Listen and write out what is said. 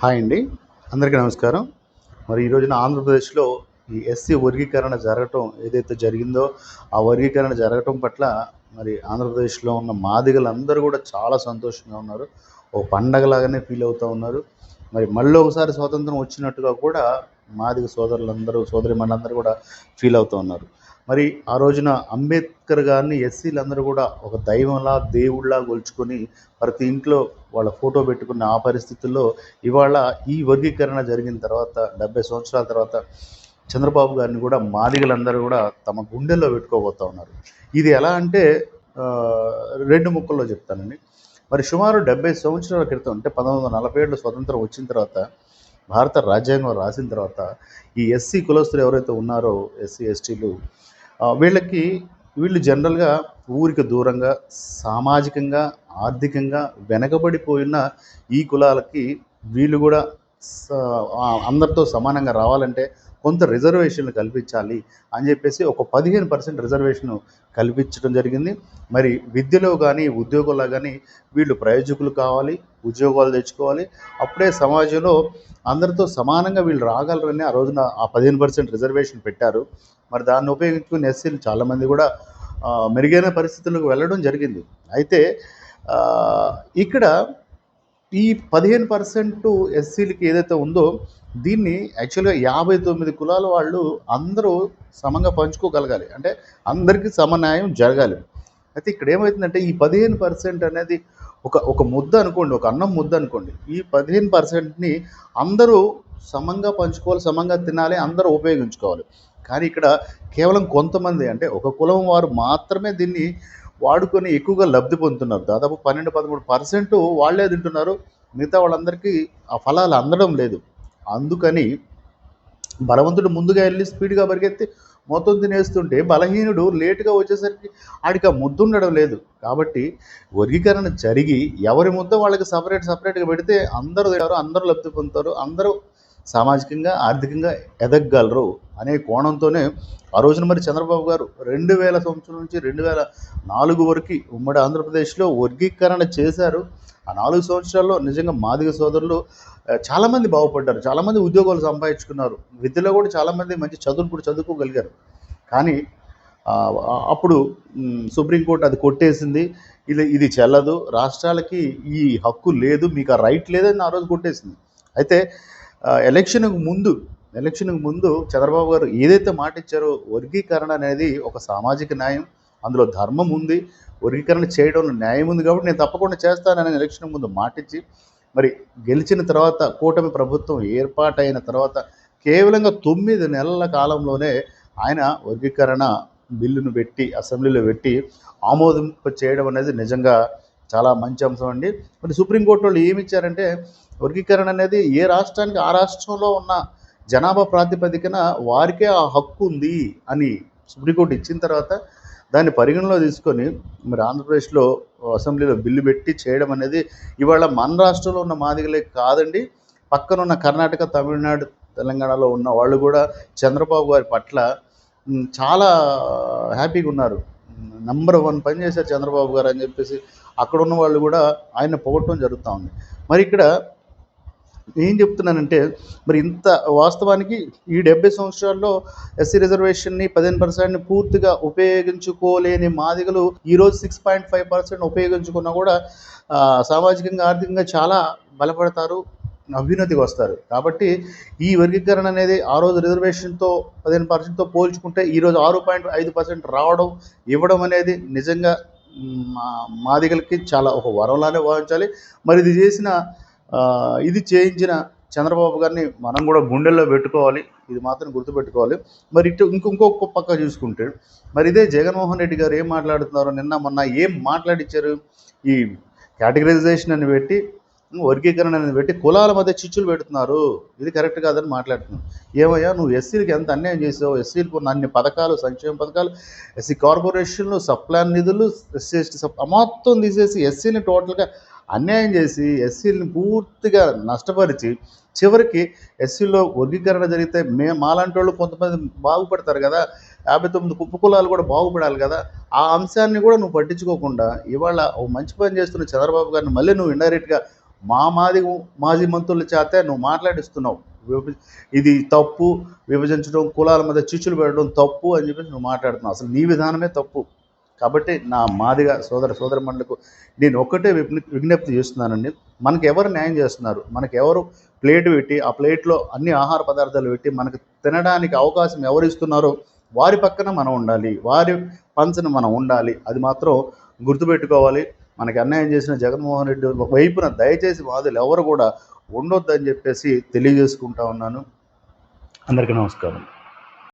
Hi అండి. అందరికీ నమస్కారం. మరి ఈ రోజున ఆంధ్రప్రదేశ్లో ఈ ఎస్సీ వర్గీకరణ జరగటం ఏదైతే జరిగిందో ఆ వర్గీకరణ జరగటం పట్ల మరి ఆంధ్రప్రదేశ్లో ఉన్న మాదిగలందరూ కూడా చాలా సంతోషంగా ఉన్నారు. ఓ పండగలాగానే ఫీల్ అవుతూ ఉన్నారు. మరి మళ్ళీ ఒకసారి స్వాతంత్రం వచ్చినట్టుగా కూడా మాదిగ సోదరులందరూ సోదరి మనందరూ కూడా ఫీల్ అవుతూ ఉన్నారు. మరి ఆ రోజున అంబేద్కర్ గారిని ఎస్సీలందరూ కూడా ఒక దైవంలా దేవుళ్ళలా గొలుచుకొని ప్రతి ఇంట్లో వాళ్ళ ఫోటో పెట్టుకున్న ఆ పరిస్థితుల్లో ఇవాళ ఈ వర్గీకరణ జరిగిన తర్వాత డెబ్బై సంవత్సరాల తర్వాత చంద్రబాబు గారిని కూడా మాదిగలందరూ కూడా తమ గుండెల్లో పెట్టుకోబోతూ ఉన్నారు. ఇది ఎలా అంటే రెండు ముక్కల్లో చెప్తానండి. మరి సుమారు డెబ్బై సంవత్సరాల క్రితం అంటే పంతొమ్మిది వందల నలభై ఏడులో స్వతంత్రం వచ్చిన తర్వాత భారత రాజ్యాంగం రాసిన తర్వాత ఈ ఎస్సీ కులస్తులు ఎవరైతే ఉన్నారో ఎస్సీ ఎస్టీలు వీళ్ళకి వీళ్ళు జనరల్గా ఊరికి దూరంగా సామాజికంగా ఆర్థికంగా వెనకబడిపోయిన ఈ కులాలకి వీళ్ళు కూడా అందరితో సమానంగా రావాలంటే కొంత రిజర్వేషన్లు కల్పించాలి అని చెప్పేసి ఒక పదిహేను పర్సెంట్ రిజర్వేషన్ కల్పించడం జరిగింది. మరి విద్యలో కానీ ఉద్యోగంలో కానీ వీళ్ళు ప్రయోజకులు కావాలి. ఉద్యోగాలు తెచ్చుకోవాలి. అప్పుడే సమాజంలో అందరితో సమానంగా వీళ్ళు రాగలరని ఆ రోజున ఆ పదిహేను పర్సెంట్ రిజర్వేషన్ పెట్టారు. మరి దాన్ని ఉపయోగించుకుని ఎస్సీలు చాలామంది కూడా మెరుగైన పరిస్థితులకు వెళ్ళడం జరిగింది. అయితే ఇక్కడ ఈ పదిహేను పర్సెంట్ ఎస్సీలకి ఏదైతే ఉందో దీన్ని యాక్చువల్గా యాభై తొమ్మిది కులాల వాళ్ళు అందరూ సమంగా పంచుకోగలగాలి. అంటే అందరికీ సమన్యాయం జరగాలి. అయితే ఇక్కడ ఏమవుతుందంటే ఈ పదిహేను పర్సెంట్ అనేది ఒక ఒక ముద్ద అనుకోండి ఒక అన్నం ముద్ద అనుకోండి ఈ పదిహేను పర్సెంట్ని అందరూ సమంగా పంచుకోవాలి సమంగా తినాలి అందరూ ఉపయోగించుకోవాలి. కానీ ఇక్కడ కేవలం కొంతమంది అంటే ఒక కులం వారు మాత్రమే దీన్ని వాడుకొని ఎక్కువగా లబ్ధి పొందుతున్నారు. దాదాపు పన్నెండు పదమూడు పర్సెంట్ వాళ్ళే తింటున్నారు. మిగతా వాళ్ళందరికీ ఆ ఫలాలు అందడం లేదు. అందుకని బలవంతుడు ముందుగా వెళ్ళి స్పీడ్గా పరిగెత్తి మొత్తం తినేస్తుంటే బలహీనుడు లేటుగా వచ్చేసరికి ఆడికి ఆ ముద్ద ఉండడం లేదు. కాబట్టి వర్గీకరణ జరిగి ఎవరి ముద్ద వాళ్ళకి సపరేట్ సపరేట్గా పెడితే అందరూ తింటారు అందరూ లబ్ధి పొందుతారు అందరూ సామాజికంగా ఆర్థికంగా ఎదగగలరు అనే కోణంతోనే ఆ రోజున మరి చంద్రబాబు గారు రెండు వేల సంవత్సరం నుంచి రెండు వేల నాలుగు వరకు ఉమ్మడి ఆంధ్రప్రదేశ్లో వర్గీకరణ చేశారు. ఆ నాలుగు సంవత్సరాల్లో నిజంగా మాదిగ సోదరులు చాలామంది బాగుపడ్డారు. చాలామంది ఉద్యోగాలు సంపాదించుకున్నారు. విద్యలో కూడా చాలామంది మంచి చదువులు కూడా చదువుకోగలిగారు. కానీ అప్పుడు సుప్రీంకోర్టు అది కొట్టేసింది. ఇది ఇది చెల్లదు. రాష్ట్రాలకి ఈ హక్కు లేదు. మీకు ఆ రైట్ లేదని ఆ రోజు కొట్టేసింది. అయితే ఎలక్షన్కు ముందు ఎలక్షన్కు ముందు చంద్రబాబు గారు ఏదైతే మాట ఇచ్చారో వర్గీకరణ అనేది ఒక సామాజిక న్యాయం. అందులో ధర్మం ఉంది వర్గీకరణ చేయడంలో న్యాయం ఉంది కాబట్టి నేను తప్పకుండా చేస్తానని ఎలక్షన్ ముందు మాటిచ్చి మరి గెలిచిన తర్వాత కూటమి ప్రభుత్వం ఏర్పాటైన తర్వాత కేవలంగా తొమ్మిది నెలల కాలంలోనే ఆయన వర్గీకరణ బిల్లును పెట్టి అసెంబ్లీలో పెట్టి ఆమోదింప చేయడం అనేది నిజంగా చాలా మంచి అంశం అండి. మరి సుప్రీంకోర్టు వాళ్ళు ఏమి ఇచ్చారంటే వర్గీకరణ అనేది ఏ రాష్ట్రానికి ఆ రాష్ట్రంలో ఉన్న జనాభా ప్రాతిపదికన వారికే ఆ హక్కు ఉంది అని సుప్రీంకోర్టు ఇచ్చిన తర్వాత దాన్ని పరిగణలో తీసుకొని మరి ఆంధ్రప్రదేశ్లో అసెంబ్లీలో బిల్లు పెట్టి చేయడం అనేది ఇవాళ మన రాష్ట్రంలో ఉన్న మాదిగలే కాదండి. పక్కనున్న కర్ణాటక తమిళనాడు తెలంగాణలో ఉన్న వాళ్ళు కూడా చంద్రబాబు గారి పట్ల చాలా హ్యాపీగా ఉన్నారు. నంబర్ వన్ పని చేశారు చంద్రబాబు గారు అని చెప్పేసి అక్కడ ఉన్న వాళ్ళు కూడా ఆయన పొగట్టడం జరుగుతూ ఉంది. మరి ఇక్కడ ఏం చెప్తున్నానంటే మరి ఇంత వాస్తవానికి ఈ డెబ్బై సంవత్సరాల్లో ఎస్సీ రిజర్వేషన్ని పదిహేను పర్సెంట్ని పూర్తిగా ఉపయోగించుకోలేని మాదిగలు ఈరోజు సిక్స్ పాయింట్ ఫైవ్ పర్సెంట్ ఉపయోగించుకున్నా కూడా సామాజికంగా ఆర్థికంగా చాలా బలపడతారు అభ్యున్నతికి వస్తారు. కాబట్టి ఈ వర్గీకరణ అనేది ఆ రోజు రిజర్వేషన్తో పదిహేను పర్సెంట్తో పోల్చుకుంటే ఈరోజు ఆరు పాయింట్ ఐదు పర్సెంట్ రావడం ఇవ్వడం అనేది నిజంగా మా మాదిగలకి చాలా ఒక వరంలానే భావించాలి. మరి ఇది చేసిన ఇది చేయించిన చంద్రబాబు గారిని మనం కూడా గుండెల్లో పెట్టుకోవాలి. ఇది మాత్రం గుర్తుపెట్టుకోవాలి. మరి ఇటు ఇంకొక పక్క చూసుకుంటే మరి ఇదే జగన్మోహన్ రెడ్డి గారు ఏం మాట్లాడుతున్నారో నిన్న మొన్న ఏం మాట్లాడించారు ఈ కేటగరైజేషన్ అని పెట్టి వర్గీకరణ అనేది పెట్టి కులాల మధ్య చిచ్చులు పెడుతున్నారు. ఇది కరెక్ట్ కాదని మాట్లాడుతున్నాను ఏమయ్యా నువ్వు ఎస్సీలకు ఎంత అన్యాయం చేసావు? ఎస్సీలకు ఉన్న అన్ని పథకాలు సంక్షేమ పథకాలు ఎస్సీ కార్పొరేషన్లు సప్లాన్ నిధులు ఎస్సీ ఎస్టీ సప్ మొత్తం తీసేసి ఎస్సీని టోటల్గా అన్యాయం చేసి ఎస్సీని పూర్తిగా నష్టపరిచి చివరికి ఎస్సీలో వర్గీకరణ జరిగితే మే మాలాంటి వాళ్ళు కొంతమంది బాగుపడతారు కదా యాభై తొమ్మిది కుప్పు కులాలు కూడా బాగుపడాలి కదా ఆ అంశాన్ని కూడా నువ్వు పట్టించుకోకుండా ఇవాళ ఓ మంచి పని చేస్తున్న చంద్రబాబు గారిని మళ్ళీ నువ్వు ఇండైరెక్ట్గా మా మాది మాజీ మంత్రుల చేతే నువ్వు మాట్లాడిస్తున్నావు. విభజ ఇది తప్పు విభజించడం కులాల మధ్య చిచ్చులు పెట్టడం తప్పు అని చెప్పేసి నువ్వు మాట్లాడుతున్నావు. అసలు నీ విధానమే తప్పు. కాబట్టి నా మాదిగా సోదర సోదర మండలకు నేను ఒక్కటే విజ్ఞప్తి చేస్తున్నానండి. మనకి ఎవరు న్యాయం చేస్తున్నారు? మనకి ఎవరు ప్లేట్ పెట్టి ఆ ప్లేట్లో అన్ని ఆహార పదార్థాలు పెట్టి మనకు తినడానికి అవకాశం ఎవరు ఇస్తున్నారో వారి పక్కన మనం ఉండాలి. వారి పంచన మనం ఉండాలి. అది మాత్రం గుర్తుపెట్టుకోవాలి. మనకి అన్యాయం చేసిన జగన్మోహన్ రెడ్డి వైపున దయచేసి వాదులు ఎవరు కూడా ఉండొద్దని చెప్పేసి తెలియజేసుకుంటా ఉన్నాను. అందరికీ నమస్కారం.